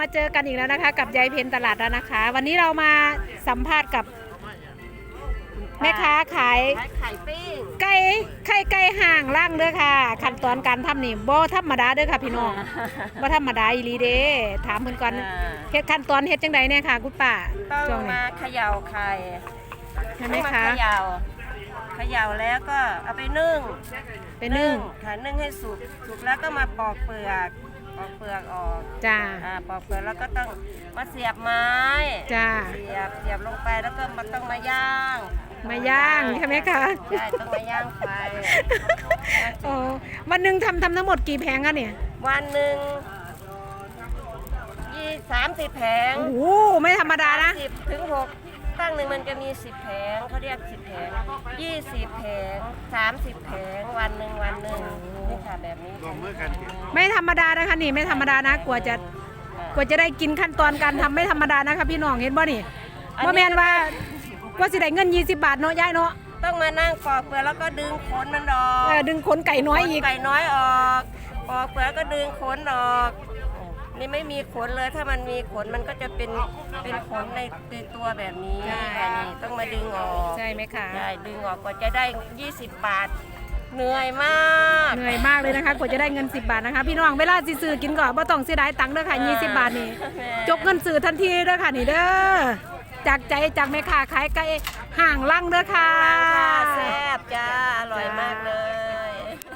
มาเจอกันอีกแล้วนะคะ กับยายเพนตลาดแล้วนะคะ วันนี้เรามาสัมภาษณ์กับแม่ค้าขายขายไข่ปิ้งไก่ไข่ไก่ห่างล่างเด้อค่ะ ขั้นตอนการทำนี่บ่ธรรมดาเด้อค่ะพี่น้องบ่ธรรมดาอีหลีเด้ถามเพิ่นก่อนอ่าเฮ็ดขั้นตอนเฮ็ดจังไดเนี่ยค่ะคุณป้าต้ช่วองงนี้มาเขย่าไข่ใช่ไหมต้องาคะเขย่าเขย่าแล้วก็เอาไปนึ่งไปนึ่งค่ะนึ่งให้สุกสุกแล้วก็มาปอกเปลือก ปอกเปลือกออกจ้า อ่าปอกเปลือกแล้วก็ต้องมาเสียบไม้จ้า เสียบเสียบลงไปแล้วก็มาต้องมาย่างมาย่างใช่ไหมคะใช่ต้องมาย่างไฟ โอ้วันหนึ่งทำทำทั้งหมดกี่แผงคะเนี่ยวันหนึ่งยี่สามสิบแผงโอ้โหไม่ธรรมดานะสิบถึงหกตั้งหนึ่งมันจะมีสิบแผงเขาเรียกสิบแผงยี่สิบแผงสามสิบแผงวันหนึ่งวันหนึ่งนี่ ค่ะแบบนี้ไม่ธรรมดานะคะนี่ไม่ธรรมดานะกว่าจะกว่าจะได้กินขั้นตอนการทำไม่ธรรมดานะคะพี่น้องเห็นบ่นี่บ่แม่นว่ากว่าสิได้เงิน 20 บาทเนาะยายเนาะต้องมานั่งปอกเปลือกแล้วก็ดึงขนมันออกเออดึงขนไก่น้อยอีกขนไก่น้อยออกปอกเปลือกก็ดึงขนออกนี่ไม่มีขนเลยถ้ามันมีขนมันก็จะเป็นเป็นขนในในตัวแบบนี้ใช่ค่ะนี่ต้องมาดึงออกใช่ไหมคะใช่ดึงออกกว่าจะได้ 20 บาทเหนื่อยมาก เหนื่อยมากเลยนะคะกว่าจะได้เงิน 10 บาทนะคะ พี่น้องเวลาสิซื้อกินก็บ่ต้องเสียดายตังค์เด้อค่ะ20 บาทนี่จกเงินซื้อทันทีเด้อค่ะนี่เด้อจากใจจากแม่ค้าขายไก่ห่างลั่งเด้อค่ะค่ะแซ่บจ้า อร่อยมากเลย